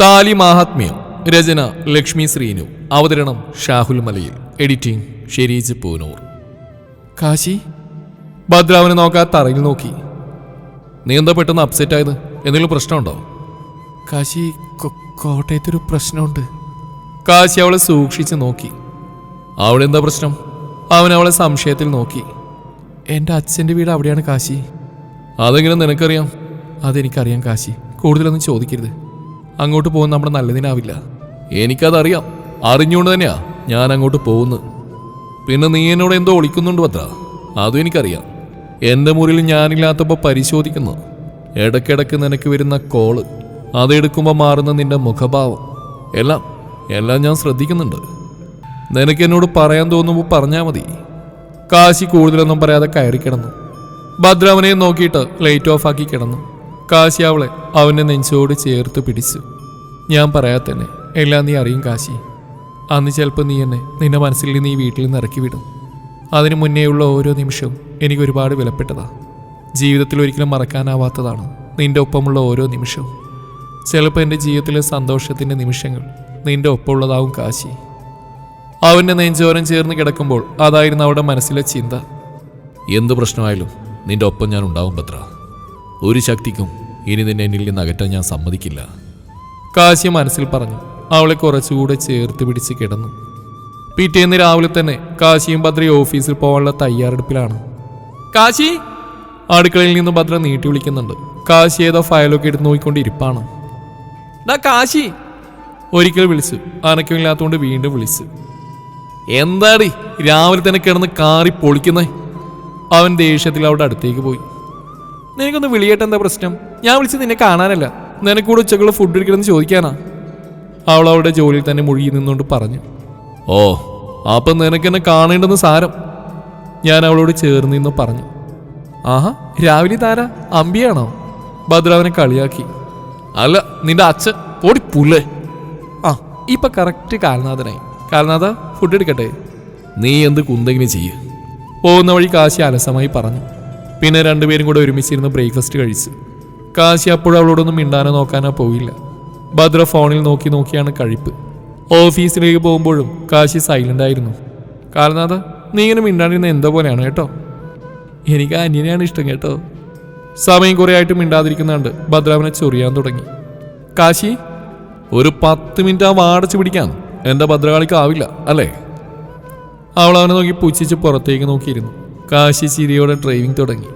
താലി മാഹാത്മ്യം രചന ലക്ഷ്മി ശ്രീനു അവതരണം ഷാഹുൽ മലയിൽ എഡിറ്റിംഗ് ഷെരീജ് പൂനൂർ. കാശി ഭദ്രാവനെ നോക്കാതെ തറയിൽ നോക്കി. നീ എന്താ പെട്ടെന്ന് അപ്സെറ്റ് ആയത്? എന്തെങ്കിലും പ്രശ്നമുണ്ടോ? കാശി കോട്ടയത്തൊരു പ്രശ്നമുണ്ട്. കാശി അവളെ സൂക്ഷിച്ച് നോക്കി. അവിടെ എന്താ പ്രശ്നം? അവൻ അവളെ സംശയത്തിൽ നോക്കി. എന്റെ അച്ഛന്റെ വീട് അവിടെയാണ് കാശി. അതെങ്ങനെ നിനക്കറിയാം? അതെനിക്കറിയാം കാശി. കൂടുതലൊന്നും ചോദിക്കരുത്. അങ്ങോട്ട് പോകുന്ന നമ്മുടെ നല്ലതിനാവില്ല. എനിക്കതറിയാം. അറിഞ്ഞുകൊണ്ട് തന്നെയാ ഞാൻ അങ്ങോട്ട് പോകുന്നത്. പിന്നെ നീ എന്നോട് എന്തോ ഒളിക്കുന്നുണ്ട് പത്ര അതും എനിക്കറിയാം. എന്റെ മുറിയിൽ ഞാനില്ലാത്തപ്പോൾ പരിശോധിക്കുന്നു. ഇടയ്ക്കിടയ്ക്ക് നിനക്ക് വരുന്ന കോൾ അതെടുക്കുമ്പോൾ മാറുന്ന നിന്റെ മുഖഭാവം എല്ലാം എല്ലാം ഞാൻ ശ്രദ്ധിക്കുന്നുണ്ട്. നിനക്ക് എന്നോട് പറയാൻ തോന്നുമ്പോൾ പറഞ്ഞാൽ മതി. കാശി കൂടുതലൊന്നും പറയാതെ കയറി കിടന്നു. ഭദ്രാവനെ നോക്കിയിട്ട് ലൈറ്റ് ഓഫ് ആക്കി കിടന്നു. കാശി അവളെ അവന്റെ നെഞ്ചോട് ചേർത്ത് പിടിച്ചു. ഞാൻ പറയാത്തന്നെ. എല്ലാം നീ അറിയും കാശി. അന്ന് ചിലപ്പോൾ നീ എന്നെ നിന്റെ മനസ്സിൽ നിന്ന് ഈ വീട്ടിൽ നിന്ന് ഇറക്കി വിടും. അതിനു മുന്നേയുള്ള ഓരോ നിമിഷവും എനിക്ക് ഒരുപാട് വിലപ്പെട്ടതാണ് ജീവിതത്തിൽ ഒരിക്കലും മറക്കാനാവാത്തതാണ് നിന്റെ ഒപ്പമുള്ള ഓരോ നിമിഷവും. ചിലപ്പോൾ എന്റെ ജീവിതത്തിലെ സന്തോഷത്തിന്റെ നിമിഷങ്ങൾ നിന്റെ ഒപ്പമുള്ളതാവും കാശി. അവന്റെ നെഞ്ചോരം ചേർന്ന് കിടക്കുമ്പോൾ അതായിരുന്നു അവളുടെ മനസ്സിലെ ചിന്ത. എന്ത് പ്രശ്നമായാലും നിന്റെ ഒപ്പം ഞാൻ ഉണ്ടാവും ഭദ്ര. ഒരു ശക്തിക്കും ഇനി നിന്നെ എന്നിൽ നിന്ന് അകറ്റാൻ ഞാൻ സമ്മതിക്കില്ല. കാശി മനസ്സിൽ പറഞ്ഞു അവളെ കുറച്ചുകൂടെ ചേർത്ത് പിടിച്ച് കിടന്നു. പിറ്റേന്ന് രാവിലെ തന്നെ കാശിയും ഭദ്രയും ഓഫീസിൽ പോകാനുള്ള തയ്യാറെടുപ്പിലാണ്. കാശി! അടുക്കളയിൽ നിന്ന് ഭദ്ര നീട്ടി വിളിക്കുന്നുണ്ട്. കാശി ഏതോ ഫയലൊക്കെ എടുത്ത് നോക്കിക്കൊണ്ടിരിപ്പാണ്. കാശി! ഒരിക്കൽ വിളിച്ചു അനക്കമില്ലാത്തതുകൊണ്ട് വീണ്ടും വിളിച്ചു. എന്താടി? രാവിലെ തന്നെ കിടന്ന് കാറി പൊളിക്കുന്നേ. അവൻ ദേഷ്യത്തിൽ അവിടെ അടുത്തേക്ക് പോയി. നിനക്കൊന്ന് വിളിയേട്ടെന്താ പ്രശ്നം? ഞാൻ വിളിച്ച് നിന്നെ കാണാനല്ല. നിനക്കൂടെ ഉച്ചക്കുള്ള ഫുഡ് എടുക്കണമെന്ന് ചോദിക്കാനാ. അവൾ അവളുടെ ജോലിയിൽ തന്നെ മുഴുകി നിന്നുകൊണ്ട് പറഞ്ഞു. ഓ അപ്പം നിനക്ക് എന്നെ കാണേണ്ടെന്ന് സാരം. ഞാൻ അവളോട് ചേർന്ന് നിന്ന് പറഞ്ഞു. ആഹാ രാവിലെ താര? അമ്പിയാണോ? ഭദ്രാവനെ കളിയാക്കി. അല്ല നിന്റെ അച്ഛൻ. ഓടി പുല്ലേ. ആ ഇപ്പൊ കറക്റ്റ് കാൽനാഥനായി കാൽനാഥ ഫുഡ് എടുക്കട്ടെ? നീ എന്ത് കുന്തെങ്കിലും ചെയ്യ്. പോകുന്ന വഴി കാശി അലസമായി പറഞ്ഞു. പിന്നെ രണ്ടുപേരും കൂടെ ഒരുമിച്ചിരുന്ന് ബ്രേക്ക്ഫാസ്റ്റ് കഴിച്ചു. കാശി അപ്പോഴും അവളോടൊന്നും മിണ്ടാനോ നോക്കാനോ പോയില്ല. ഭദ്ര ഫോണിൽ നോക്കി നോക്കിയാണ് കഴിപ്പ്. ഓഫീസിലേക്ക് പോകുമ്പോഴും കാശി സൈലന്റ് ആയിരുന്നു. കാൽനാഥ നീ ഇങ്ങനെ മിണ്ടാണ്ടിരുന്ന എന്തോ പോലെയാണ് കേട്ടോ? എനിക്ക് അന്യനെയാണ് ഇഷ്ടം കേട്ടോ. സമയം കുറേ ആയിട്ട് മിണ്ടാതിരിക്കുന്നുണ്ട്. ഭദ്രാവനെ ചൊറിയാൻ തുടങ്ങി. കാശി ഒരു പത്ത് മിനിറ്റ് ആ വാടച്ചു പിടിക്കാം. എന്താ ഭദ്രകാളിക്ക് ആവില്ല അല്ലേ? അവൾ അവനെ നോക്കി പുച്ഛിച്ച് പുറത്തേക്ക് നോക്കിയിരുന്നു. കാശി ചിരിയോടെ ഡ്രൈവിംഗ് തുടങ്ങി.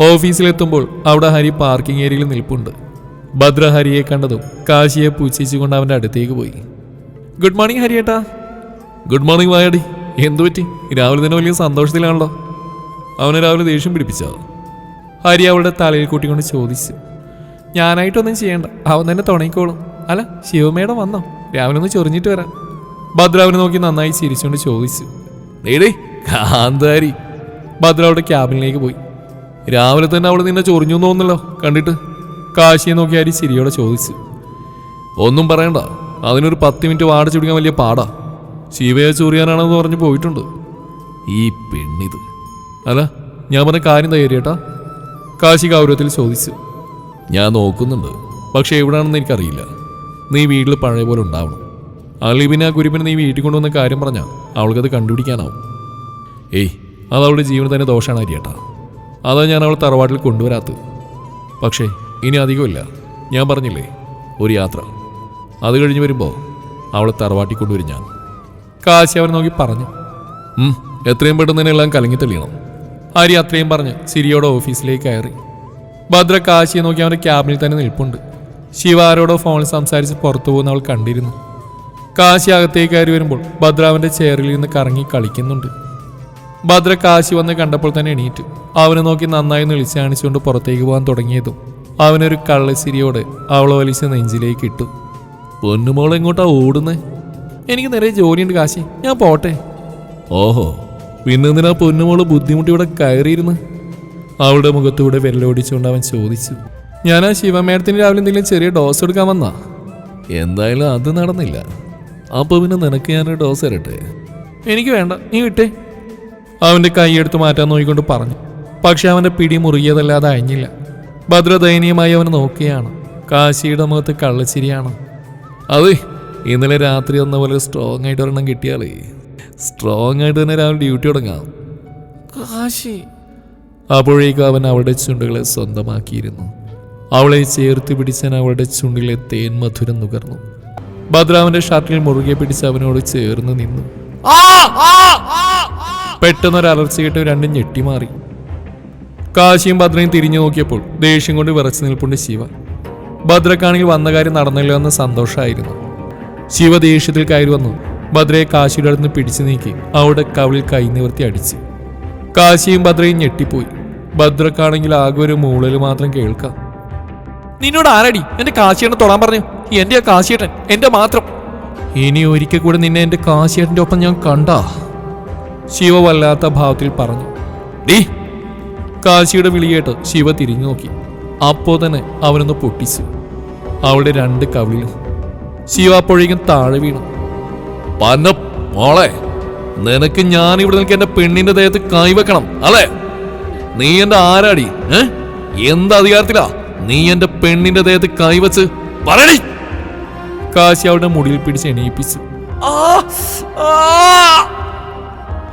ഓഫീസിലെത്തുമ്പോൾ അവിടെ ഹരി പാർക്കിംഗ് ഏരിയയിൽ നിൽപ്പുണ്ട്. ഭദ്ര ഹരിയെ കണ്ടതും കാശിയെ പുച്ഛിച്ചുകൊണ്ട് അവന്റെ അടുത്തേക്ക് പോയി. ഗുഡ് മോർണിംഗ് ഹരിയേട്ടാ. ഗുഡ് മോർണിംഗ് വായടി. എന്തു പറ്റി? രാവിലെ തന്നെ വലിയ സന്തോഷത്തിലാണല്ലോ. അവനെ രാവിലെ ദേഷ്യം പിടിപ്പിച്ചോ? ഹരി അവളുടെ തലയിൽ കൂട്ടിക്കൊണ്ട് ചോദിച്ചു. ഞാനായിട്ടൊന്നും ചെയ്യണ്ട. അവൻ തന്നെ തുണയിക്കോളും അല്ല ശിവമേടം വന്നോ? രാവിലെ ഒന്ന് ചൊറിഞ്ഞിട്ട് വരാം. ഭദ്രാവിനെ നോക്കി നന്നായി ചിരിച്ചുകൊണ്ട് ചോദിച്ചു. നേടേ കാന്താരി. ഭദ്ര അവിടെ ക്യാബിനിലേക്ക് പോയി. രാവിലെ തന്നെ അവൾ നിന്നെ ചൊറിഞ്ഞു തോന്നല്ലോ കണ്ടിട്ട്? കാശിയെ നോക്കി അരി ചിരിയോടെ ചോദിച്ചു. ഒന്നും പറയണ്ട അതിനൊരു പത്ത് മിനിറ്റ് വാടിച്ചു പിടിക്കാൻ വലിയ പാടാ. ശിവയെ ചൊറിയാനാണെന്ന് പറഞ്ഞ് പോയിട്ടുണ്ട്. ഈ പെണ്ണിത്. അല്ല ഞാൻ പറഞ്ഞ കാര്യം തയ്യാറിയേട്ടാ കാശി ഗൗരവത്തിൽ ചോദിച്ചു. ഞാൻ നോക്കുന്നുണ്ട് പക്ഷെ എവിടെയാണെന്ന് എനിക്കറിയില്ല. നീ വീട്ടിൽ പഴയ പോലെ ഉണ്ടാവണം. പിന്നെ ആ കുരിപ്പിനെ നീ വീട്ടിൽ കൊണ്ടുവന്ന കാര്യം പറഞ്ഞാൽ അവൾക്കത് കണ്ടുപിടിക്കാനാവും. ഏയ് അത് അവളുടെ ജീവന് തന്നെ ദോഷമാണ് അരിയേട്ടാ അതാ ഞാൻ അവൾ തറവാട്ടിൽ കൊണ്ടുവരാത്തത്. പക്ഷേ ഇനി അധികമില്ല. ഞാൻ പറഞ്ഞില്ലേ ഒരു യാത്ര. അത് കഴിഞ്ഞ് വരുമ്പോൾ അവളെ തറവാട്ടി കൊണ്ടുവരും ഞാൻ. കാശി അവനെ നോക്കി പറഞ്ഞു. എത്രയും പെട്ടെന്ന് എല്ലാം കലങ്ങി തെളിയണം. ഹരി അത്രയും പറഞ്ഞ് സിരിയോടെ ഓഫീസിലേക്ക് കയറി. ഭദ്ര കാശിയെ നോക്കി അവന്റെ ക്യാബിനിൽ തന്നെ നിൽപ്പുണ്ട്. ശിവാരോടോ ഫോണിൽ സംസാരിച്ച് പുറത്തു പോകുന്ന അവൾ കണ്ടിരുന്നു. കാശി അകത്തേക്ക് കയറി വരുമ്പോൾ ഭദ്ര അവന്റെ ചെയറിൽ നിന്ന് കറങ്ങി കളിക്കുന്നുണ്ട്. ഭദ്ര കാശി വന്ന് കണ്ടപ്പോൾ തന്നെ എണീറ്റു. അവനെ നോക്കി നന്നായി നിളിച്ച് കാണിച്ചുകൊണ്ട് പുറത്തേക്ക് പോകാൻ തുടങ്ങിയതും അവനൊരു കള്ളശ്ശിരിയോട് അവളെ വലിച്ച് നെഞ്ചിലേക്ക് ഇട്ടു. പൊന്നുമോൾ എങ്ങോട്ടാ ഓടുന്നേ? എനിക്ക് നിറയെ ജോലിയുണ്ട് കാശി. ഞാൻ പോട്ടെ. ഓഹോ പിന്നെന്തിനാ പൊന്നുമോൾ ബുദ്ധിമുട്ടി ഇവിടെ കയറിയിരുന്ന്? അവളുടെ മുഖത്തൂടെ വെല്ലോടിച്ചുകൊണ്ട് അവൻ ചോദിച്ചു. ഞാൻ ആ ശിവമേടത്തിന് രാവിലെ എന്തെങ്കിലും ചെറിയ ഡോസ് എടുക്കാൻ വന്നാ? എന്തായാലും അത് നടന്നില്ല. അപ്പൊ പിന്നെ നിനക്ക് ഞാനൊരു ഡോസ് തരട്ടെ? എനിക്ക് വേണ്ട. നീ വിട്ടേ. അവന്റെ കൈയെടുത്ത് മാറ്റാൻ നോക്കിക്കൊണ്ട് പറഞ്ഞു. പക്ഷെ അവന്റെ പിടി മുറുകിയതല്ലാതെ അയഞ്ഞില്ല. ഭദ്ര ദയനീയമായി അവനെ നോക്കുകയാണ് കാശിയുടെ മുഖത്ത് കള്ളച്ചിരിയാണ്. അത് ഇന്നലെ രാത്രി വന്ന പോലെ സ്ട്രോങ് ആയിട്ട് ഒരെണ്ണം കിട്ടിയാലേ സ്ട്രോങ് ആയിട്ട് തന്നെ രാവിലെ ഡ്യൂട്ടി തുടങ്ങാം. കാശി. അപ്പോഴേക്കും അവൻ അവളുടെ ചുണ്ടുകളെ സ്വന്തമാക്കിയിരുന്നു. അവളെ ചേർത്ത് പിടിച്ചാൻ അവളുടെ ചുണ്ടിലെ തേൻ മധുരം നുകർന്നു. ഭദ്രാവന്റെ ഷർട്ടിൽ മുറുകെ പിടിച്ച് അവനോട് ചേർന്ന് നിന്നു. പെട്ടെന്നൊരു അലർച്ച കേട്ട് രണ്ടും ഞെട്ടിമാറി കാശിയും ഭദ്രയും തിരിഞ്ഞു നോക്കിയപ്പോൾ ദേഷ്യം കൊണ്ട് വിറച്ചു നിൽപ്പുണ്ട് ശിവ. ഭദ്രക്കാണെങ്കിൽ വന്ന കാര്യം നടന്നില്ല എന്ന് സന്തോഷമായിരുന്നു. ശിവ ദേഷ്യത്തിൽ കയറി വന്നു. ഭദ്രയെ കാശിയുടെ അടുത്ത് പിടിച്ചു നീക്കി അവിടെ കവിളിൽ കൈ നിവർത്തി അടിച്ചു. കാശിയും ഭദ്രയും ഞെട്ടിപ്പോയി. ഭദ്രക്കാണെങ്കിൽ ആകെ ഒരു മൂളൽ മാത്രം കേൾക്കാം. നിന്നോട് ആരടി? എന്റെ കാശിയേട്ടൻ തൊടാൻ പറഞ്ഞു. എന്റെ കാശിയേട്ടൻ? എന്റെ മാത്രം. ഇനി ഒരിക്കൽ കൂടെ നിന്നെ എന്റെ കാശിയേട്ടന്റെ ഒപ്പം ഞാൻ കണ്ടാ. ശിവ വല്ലാത്ത ഭാവത്തിൽ പറഞ്ഞു ഡീ കാശിയുടെ വിളിയേട്ട് ശിവ തിരിഞ്ഞു നോക്കി. അപ്പോ തന്നെ അവനൊന്ന് പൊട്ടിച്ചു. അവളുടെ രണ്ട് കവിളിലും ശിവ അപ്പോഴേക്കും താഴെ വീണു. പന്ന മോളെ നിനക്ക് ഞാൻ ഇവിടെ നിൽക്കുക എന്റെ പെണ്ണിന്റെ ദേഹത്ത് കൈവെക്കണം അല്ലേ? നീ എന്റെ ആരാടി എന്ത് അധികാരത്തിലാ നീ എന്റെ പെണ്ണിന്റെ ദേഹത്ത് കൈവച്ച് പറയണി കാശി അവളുടെ മുടിയിൽ പിടിച്ച് എണീപ്പിച്ചു.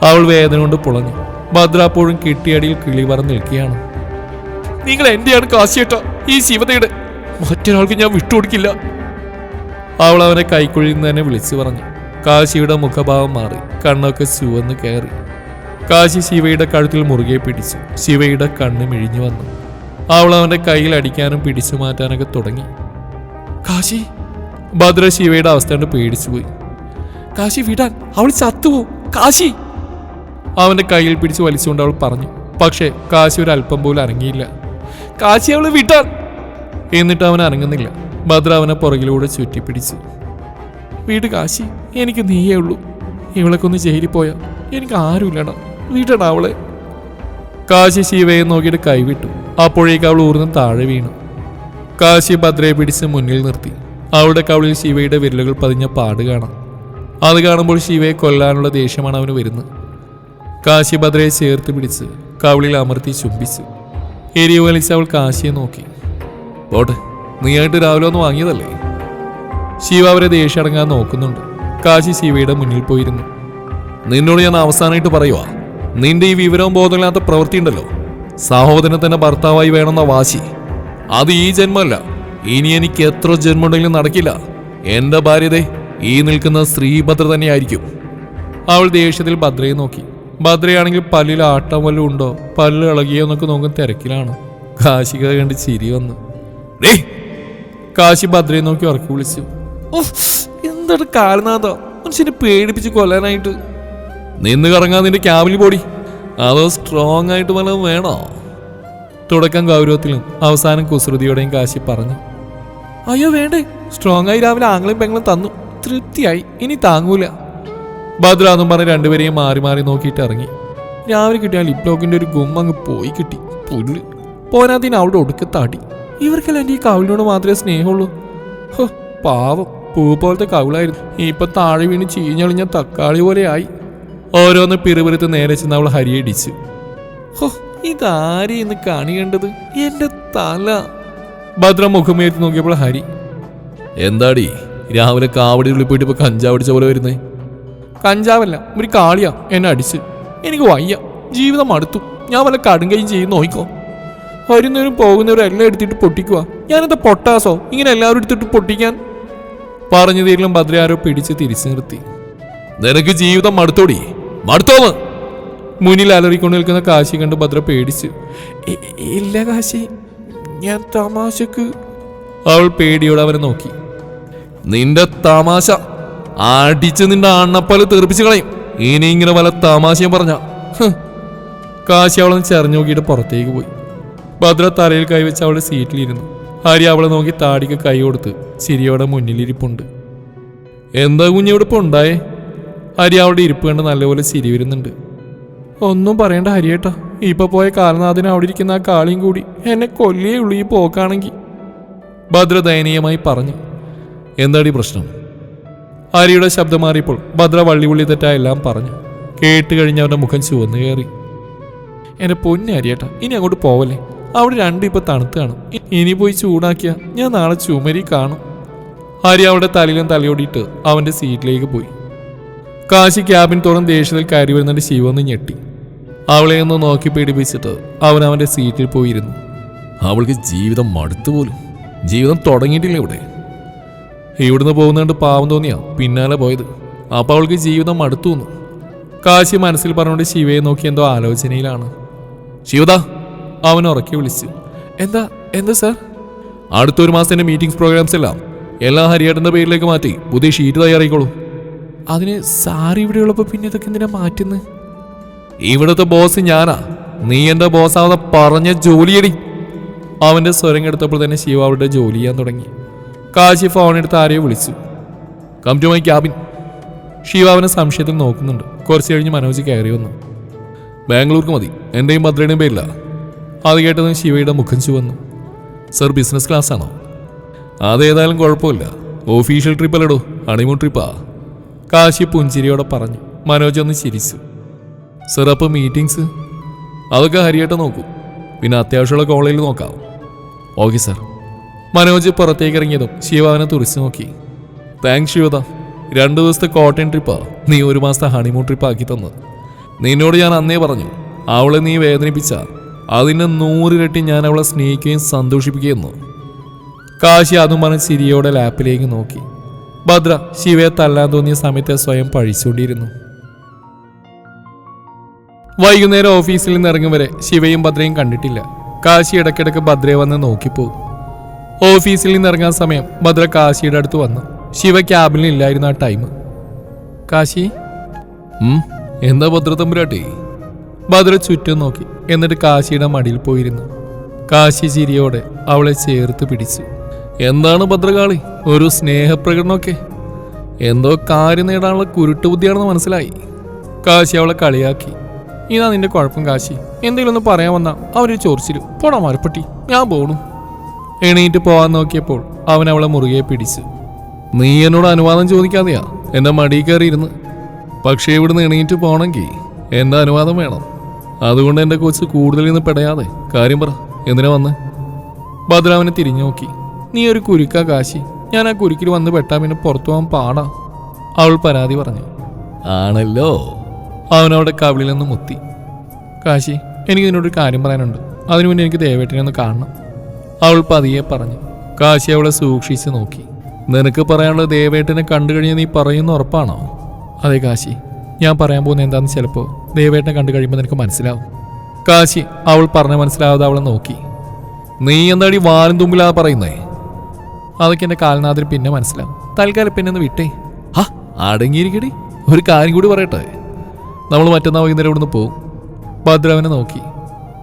അവൾ വേദന കൊണ്ട് പുളഞ്ഞു. ഭദ്ര അപ്പോഴും കിട്ടിയടിയിൽ കിളി പറന്ന് നിൽക്കുകയാണ്. നിങ്ങൾ എന്റെയാണ് കാശിയേട്ട ഈ ശിവതയുടെ. മറ്റൊരാൾക്ക് ഞാൻ വിട്ടുകൊടുക്കില്ല. അവൾ അവനെ കൈക്കുഴിയിൽ നിന്ന് തന്നെ വിളിച്ചു പറഞ്ഞു. കാശിയുടെ മുഖഭാവം മാറി കണ്ണൊക്കെ ചുവന്ന് കയറി. കാശി ശിവയുടെ കഴുത്തിൽ മുറുകെ പിടിച്ചു. ശിവയുടെ കണ്ണ് മിഴിഞ്ഞു വന്നു. അവൾ അവന്റെ കയ്യിൽ അടിക്കാനും പിടിച്ചു മാറ്റാനൊക്കെ തുടങ്ങി. കാശി ഭദ്ര ശിവയുടെ അവസ്ഥ കണ്ട് പേടിച്ചുപോയി. കാശി വിടാൻ അവൾ ചത്തുപോകും കാശി അവന്റെ കയ്യിൽ പിടിച്ച് വലിച്ചുകൊണ്ട് അവൾ പറഞ്ഞു പക്ഷേ കാശി ഒരു അല്പം പോലും അനങ്ങിയില്ല. കാശി അവളെ വിട്ടാൽ എന്നിട്ട് അവൻ അനങ്ങുന്നില്ല. ഭദ്ര അവനെ പുറകിലൂടെ ചുറ്റിപ്പിടിച്ചു. വീട് കാശി എനിക്ക് നീയേ ഉള്ളൂ. ഇവളൊക്കെ ഒന്ന് ജയിലിൽ പോയാ എനിക്ക് ആരുമില്ലടാ. വീട്ടടാ അവളെ. കാശി ശിവയെ നോക്കിയിട്ട് കൈവിട്ടു. അപ്പോഴേക്ക് അവൾ ഊർന്ന് താഴെ വീണു. കാശി ഭദ്രയെ പിടിച്ച് മുന്നിൽ നിർത്തി. അവളുടെ കവളിൽ ശിവയുടെ വിരലുകൾ പതിഞ്ഞ പാട് കാണാം. അത് കാണുമ്പോൾ ശിവയെ കൊല്ലാനുള്ള ദേഷ്യമാണ് അവന് വരുന്നത്. കാശി ഭദ്രയെ ചേർത്ത് പിടിച്ച് കവിളിൽ അമർത്തി ചുംബിച്ചു. എരിവ് വലിച്ച് അവൾ കാശിയെ നോക്കി. പോട്ടെ നീയായിട്ട് രാവിലെ ഒന്ന് വാങ്ങിയതല്ലേ? ശിവ അവരെ ദേഷ്യം അടങ്ങാൻ നോക്കുന്നുണ്ട്. കാശി ശിവയുടെ മുന്നിൽ പോയിരുന്നു. നിന്നോട് ഞാൻ അവസാനമായിട്ട് പറയുവാ നിന്റെ ഈ വിവരവും ബോധമില്ലാത്ത പ്രവൃത്തി ഉണ്ടല്ലോ. സഹോദരനെ തന്നെ ഭർത്താവായി വേണമെന്ന വാശി. അത് ഈ ജന്മമല്ല. ഇനി എനിക്ക് എത്ര ജന്മമുണ്ടെങ്കിലും നടക്കില്ല. എന്റെ ഭാര്യതേ ഈ നിൽക്കുന്ന ശ്രീഭദ്ര തന്നെയായിരിക്കും. അവൾ ദേഷ്യത്തിൽ ഭദ്രയെ നോക്കി. ഭദ്രയാണെങ്കിൽ പല്ലിൽ ആട്ടം വല്ലതും ഉണ്ടോ? പല്ല് ഇളകിയോ എന്നൊക്കെ നോക്കും തിരക്കിലാണ്. കാശിക കണ്ട് ചിരി വന്നു! കാശി ഭദ്രയെ നോക്കി ഉറക്കി വിളിച്ചു. "ഉഫ്, എന്താണ് കാലനാഥ? മനുഷ്യനെ പേടിപ്പിച്ച് കൊല്ലാനായിട്ട്. നിന്ന് കറങ്ങാൻ നിന്റെ ക്യാബിൽ പോടി. അതോ സ്ട്രോങ് ആയിട്ട് വല്ലതും വേണോ? തുടക്കം ഗൗരവത്തിലും അവസാനം കുസൃതിയോടെയും കാശി പറഞ്ഞു. അയ്യോ വേണ്ടേ. സ്ട്രോങ് ആയി രാവിലെ ആംഗ്ലയും പെങ്ങളും തന്നു. തൃപ്തിയായി. ഇനി താങ്ങൂല. ഭദ്ര എന്നും പറഞ്ഞ് രണ്ടുപേരെയും മാറി മാറി നോക്കിയിട്ട് ഇറങ്ങി. രാവിലെ കിട്ടിയാൽ ലിപ് ലോക്കിന്റെ ഒരു ഗുമ്മ അങ്ങ് പോയി കിട്ടി. പുല്ല്. പോരാതിന് അവിടെ ഒടുക്കത്താടി ഇവർക്കെല്ലാം എന്റെ ഈ കവിളിനോട് മാത്രമേ സ്നേഹമുള്ളൂ. പാവം. പൂ പോലത്തെ കവിളായിരുന്നു. ഇപ്പൊ താഴെ വീണ് ചീഞ്ഞളിഞ്ഞ തക്കാളി പോലെ ആയി. ഓരോന്ന് പിറുപിറുത്ത് നേരെ ചെന്ന് അവൾ ഹരിയെ ഇടിച്ചു. ഹോ ഇതാരെ ഇന്ന് കണി കണ്ടത്? എന്റെ തല. ഭദ്ര മുഖമേറ്റ് നോക്കിയപ്പോൾ ഹരി. എന്താടി? രാവിലെ കാവടി ഉള്ളിൽ പോയിട്ട് കഞ്ചാവടിച്ച പോലെ വരുന്നേ? കഞ്ചാവല്ല ഒരു കാളിയാ എന്നെ അടിച്ച്. എനിക്ക് വയ്യ ജീവിതം അടുത്തു ഞാൻ വല്ല കടുങ്കയും ചെയ്യും നോക്കിക്കോ. വരുന്നവരും പോകുന്നവരും എല്ലാം എടുത്തിട്ട് പൊട്ടിക്കുക ഞാനെന്താ പൊട്ടാസോ? ഇങ്ങനെ എല്ലാവരും എടുത്തിട്ട് പൊട്ടിക്കാൻ? പറഞ്ഞു തീരിലും ഭദ്രയാരോ പിടിച്ച് തിരിച്ചു നിർത്തി. നിനക്ക് ജീവിതം മടുത്തോടി. മടുത്തോന്ന്. മുന്നിൽ അലറിക്കൊണ്ട് നിൽക്കുന്ന കാശി കണ്ട് ഭദ്ര പേടിച്ച് ഇല്ല കാശി ഞാൻ തമാശക്ക്. അവൾ പേടിയോടെ അവനെ നോക്കി. നിന്റെ തമാശ അടിച്ച് നിന്റെ അണ്ണപ്പൽ തെറിപ്പിച്ച് കളയും. ഇനി ഇങ്ങനെ വല്ല തമാശയും പറഞ്ഞ. കാശി അവളെ ചെറിഞ്ഞു നോക്കിയിട്ട് പുറത്തേക്ക് പോയി. ഭദ്ര തലയിൽ കൈവച്ച് അവളുടെ സീറ്റിലിരുന്നു. ഹരി അവളെ നോക്കി താടിക്ക് കൈ കൊടുത്ത് ചിരിയോടെ മുന്നിലിരിപ്പുണ്ട്. എന്താ കുഞ്ഞിവിടെ ഇപ്പൊ ഉണ്ടായേ? ഹരി അവളുടെ ഇരിപ്പ് കണ്ട് നല്ലപോലെ ചിരി വരുന്നുണ്ട്. ഒന്നും പറയണ്ട ഹരിയേട്ടാ ഇപ്പൊ പോയ കാലനാഥന് അവിടെ ഇരിക്കുന്ന ആ കാളിയും കൂടി എന്നെ കൊല്ലിയേ ഉള്ളൂ ഈ പോക്കാണെങ്കിൽ ഭദ്ര ദയനീയമായി പറഞ്ഞു. എന്താടി പ്രശ്നം? ഹരിയുടെ ശബ്ദം മാറിയപ്പോൾ ഭദ്ര വള്ളി ഉള്ളി തെറ്റാ പറഞ്ഞു. കേട്ട് കഴിഞ്ഞ് അവന്റെ മുഖം ചുവന്നു കയറി. എന്റെ പൊന്നെ അരിയേട്ടാ ഇനി അങ്ങോട്ട് പോവല്ലേ? അവിടെ രണ്ടും ഇപ്പൊ തണുത്ത് കാണും. ഇനി പോയി ചൂടാക്കിയ ഞാൻ നാളെ ചുമരി കാണും. ഹരി അവളുടെ തലയിലും തലയോടിയിട്ട് അവന്റെ സീറ്റിലേക്ക് പോയി. കാശി ക്യാബിൻ തുറന്ന് ദേഷ്യത്തിൽ കയറി വരുന്നതിന്റെ ശിവന്ന് ഞെട്ടി. അവളെ ഒന്ന് നോക്കി പീഡിപ്പിച്ചിട്ട് അവൻ അവന്റെ സീറ്റിൽ പോയിരുന്നു. അവൾക്ക് ജീവിതം മടുത്തു പോലും. ജീവിതം തുടങ്ങിയിട്ടില്ല ഇവിടെ. ഇവിടുന്ന് പോകുന്നതുകൊണ്ട് പാവം തോന്നിയാ. പിന്നാലെ പോയത്. അപ്പൊ അവൾക്ക് ജീവിതം മടുത്തു വന്നു കാശി മനസ്സിൽ പറഞ്ഞുകൊണ്ട് ശിവയെ നോക്കി എന്തോ ആലോചനയിലാണ്. ശിവദ അവൻ ഉറക്കി വിളിച്ചു. എന്താ എന്താ സാർ? അടുത്തൊരു മാസത്തിന്റെ മീറ്റിംഗ്സ് പ്രോഗ്രാംസ് എല്ലാം എല്ലാം ഹരിയേട്ടന്റെ പേരിലേക്ക് മാറ്റി പുതിയ ഷീറ്റ് തയ്യാറായിക്കോളൂ അതിന് സാർ ഇവിടെ ഉള്ളപ്പോൾ പിന്നെ ഇതൊക്കെ എന്തിനാ മാറ്റുന്നത് ഇവിടുത്തെ ബോസ് ഞാനാ. നീ എന്റെ ബോസ് ആവാതെ പറഞ്ഞ ജോലിയടി. അവന്റെ സ്വരം കെടുത്തപ്പോൾ തന്നെ ശിവ അവളുടെ ജോലി ചെയ്യാൻ തുടങ്ങി. കാശി ഫോൺ എടുത്ത് ആരെയോ വിളിച്ചു. Come to my cabin Shiva അവനെ സംശയത്തിൽ നോക്കുന്നുണ്ട്. കുറച്ച് കഴിഞ്ഞ് മനോജ് കയറി വന്നു. ബാംഗ്ലൂർക്ക് മതി. എന്റെയും ഭദ്രയുടെയും പേരില്ല അത് കേട്ടതും ശിവയുടെ മുഖം ചുവന്നു. സർ ബിസിനസ് ക്ലാസ് ആണോ? അതേതായാലും കുഴപ്പമില്ല. ഓഫീഷ്യൽ ട്രിപ്പല്ലടോ ഹണിമൂൺ ട്രിപ്പാ കാശി പുഞ്ചിരിയോടെ പറഞ്ഞു. മനോജ് ഒന്ന് ചിരിച്ചു. സർ അപ്പോൾ മീറ്റിങ്സ് അതൊക്കെ ഹരിയേട്ട നോക്കൂ. പിന്നെ അത്യാവശ്യമുള്ള കോളേജിൽ നോക്കാം. ഓക്കെ സർ മനോജ് പുറത്തേക്ക് ഇറങ്ങിയതും ശിവ തുറച്ചു നോക്കി. താങ്ക്സ് ശിവദ. രണ്ടു ദിവസത്തെ കോട്ടൺ ട്രിപ്പാ നീ ഒരു മാസത്തെ ഹണിമൂൺ ട്രിപ്പ് ആക്കി തന്നത് നിന്നോട് ഞാൻ അന്നേ പറഞ്ഞു അവളെ നീ വേദനിപ്പിച്ച അതിന്റെ നൂറിരട്ടി ഞാൻ അവളെ സ്നേഹിക്കുകയും സന്തോഷിപ്പിക്കുകയെന്നു കാശി അതും പറഞ്ഞ് ചിരിയോടെ ലാപ്പിലേക്ക് നോക്കി. ഭദ്ര ശിവയെ തല്ലാൻ തോന്നിയ സമയത്തെ സ്വയം പഴിച്ചുകൊണ്ടിരുന്നു. വൈകുന്നേരം ഓഫീസിൽ നിന്ന് ഇറങ്ങും വരെ ശിവയും ഭദ്രയും കണ്ടിട്ടില്ല. കാശി ഇടയ്ക്കിടയ്ക്ക് ഭദ്രയെ വന്ന് നോക്കിപ്പോവും ഓഫീസിൽ നിന്ന് ഇറങ്ങാൻ സമയം ഭദ്ര കാശിയുടെ അടുത്ത് വന്നു. ശിവ ക്യാബിനിൽ ഇല്ലായിരുന്നു ആ ടൈം. കാശി? എന്താ ഭദ്ര തമ്പുരാട്ടി? ഭദ്ര ചുറ്റും നോക്കി. എന്നിട്ട് കാശിയുടെ മടിയിൽ പോയിരുന്നു. കാശി ചിരിയോടെ അവളെ ചേർത്ത് പിടിച്ചു. എന്താണ് ഭദ്രകാളി? ഒരു സ്നേഹപ്രകടനമൊക്കെ. എന്തോ കാര്യം നേടാനുള്ള കുരുട്ടുബുദ്ധിയാണെന്ന് മനസ്സിലായി. കാശി അവളെ കളിയാക്കി. ഇതാ നിന്റെ കുഴപ്പം കാശി. എന്തെങ്കിലും ഒന്ന് പറയാൻ വന്നാ അവരൊരു ചോർച്ചിലും. പോടാ മരപ്പട്ടി ഞാൻ പോണു. എണീറ്റ് പോവാൻ നോക്കിയപ്പോൾ അവൻ അവളെ മുറുകെ പിടിച്ചു. നീ എന്നോട് അനുവാദം ചോദിക്കാതെയാ? എന്റെ മടി കയറിയിരുന്ന്. പക്ഷേ ഇവിടുന്ന് എണീറ്റ് പോകണമെങ്കിൽ എന്റെ അനുവാദം വേണം. അതുകൊണ്ട് എന്റെ കൊച്ച് കൂടുതൽ ഇന്ന് പെടയാതെ. കാര്യം പറ. എന്തിനാ വന്ന്? ഭദ്രാവനെ തിരിഞ്ഞു നോക്കി. നീ ഒരു കുരുക്കാ കാശി. ഞാൻ ആ കുരുക്കിൽ വന്ന് പെട്ടാ പിന്നെ പുറത്തു പോകാൻ പാടാ. അവൾ പരാതി പറഞ്ഞു. ആണല്ലോ. അവനവിടെ കവിളിൽ നിന്ന് മുത്തി. കാശി എനിക്ക് നിന്നോടൊരു കാര്യം പറയാനുണ്ട്. അതിനു മുന്നേ എനിക്ക് ദേവേട്ടനെ ഒന്ന് കാണണം. അവൾ പതിയെ പറഞ്ഞു കാശി അവളെ സൂക്ഷിച്ച് നോക്കി. നിനക്ക് പറയാനുള്ള ദേവേട്ടനെ കണ്ടു കഴിഞ്ഞാൽ നീ പറയുന്ന ഉറപ്പാണോ? അതെ കാശി ഞാൻ പറയാൻ പോകുന്ന എന്താണെന്ന് ചിലപ്പോൾ ദേവേട്ടനെ കണ്ടു കഴിയുമ്പോൾ നിനക്ക് മനസ്സിലാവും. കാശി അവൾ പറഞ്ഞ മനസ്സിലാവാതെ അവളെ നോക്കി. നീ എന്താടി വാലും തുമ്പിലാ പറയുന്നേ? അതൊക്കെ എന്റെ കാൽനാഥിൽ പിന്നെ മനസ്സിലാവും. തൽക്കാലം പിന്നെ ഒന്ന് വിട്ടേ. ആ അടങ്ങിയിരിക്കടി. ഒരു കാര്യം കൂടി പറയട്ടെ. നമ്മൾ മറ്റന്നാൾ വൈകുന്നേരം ഇവിടുന്ന് പോകും ഭദ്രാവിനെ നോക്കി.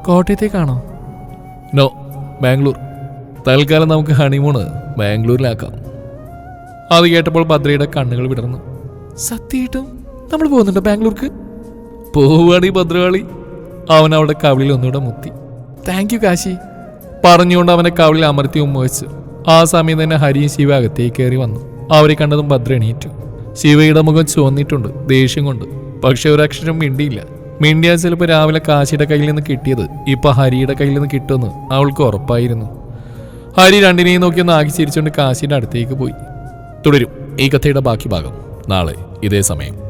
കോട്ടയത്തേക്കാണോ? നോ ബാംഗ്ലൂർ. തൽക്കാലം നമുക്ക് ഹണിമൂണ് ബാംഗ്ലൂരിലാക്കാം. അത് കേട്ടപ്പോൾ ഭദ്രയുടെ കണ്ണുകൾ വിടർന്നു. സത്യമായിട്ടും നമ്മൾ പോകുന്നുണ്ടോ ബാംഗ്ലൂർക്ക്? പോവുകയാണീ ഭദ്രകാളി. അവൻ അവളുടെ കവിളിൽ ഒന്നുകൂടെ മുത്തി. Thank you Kashi. പറഞ്ഞുകൊണ്ട് അവനെ കവിളിൽ അമർത്തി ഉമ്മ ആ സമയം തന്നെ ഹരിയും ശിവ അകത്തേക്ക് കയറി വന്നു. അവരെ കണ്ടതും ഭദ്ര എണീറ്റു. ശിവയുടെ മുഖം ചുവന്നിട്ടുണ്ട് ദേഷ്യം കൊണ്ട്. പക്ഷെ ഒരക്ഷരം മിണ്ടിയില്ല. മിണ്ടിയാൽ ചിലപ്പോൾ രാവിലെ കാശിയുടെ കയ്യിൽ നിന്ന് കിട്ടിയത് ഇപ്പൊ ഹരിയുടെ കയ്യിൽ നിന്ന് കിട്ടുമെന്ന് അവൾക്ക് ഉറപ്പായിരുന്നു. ഹരി രണ്ടിനെയും നോക്കി ഒന്ന് ആക്കി ചിരിച്ചുകൊണ്ട് കാശിയുടെ അടുത്തേക്ക് പോയി. തുടരും ഈ കഥയുടെ ബാക്കി ഭാഗം. നാളെ ഇതേ സമയം.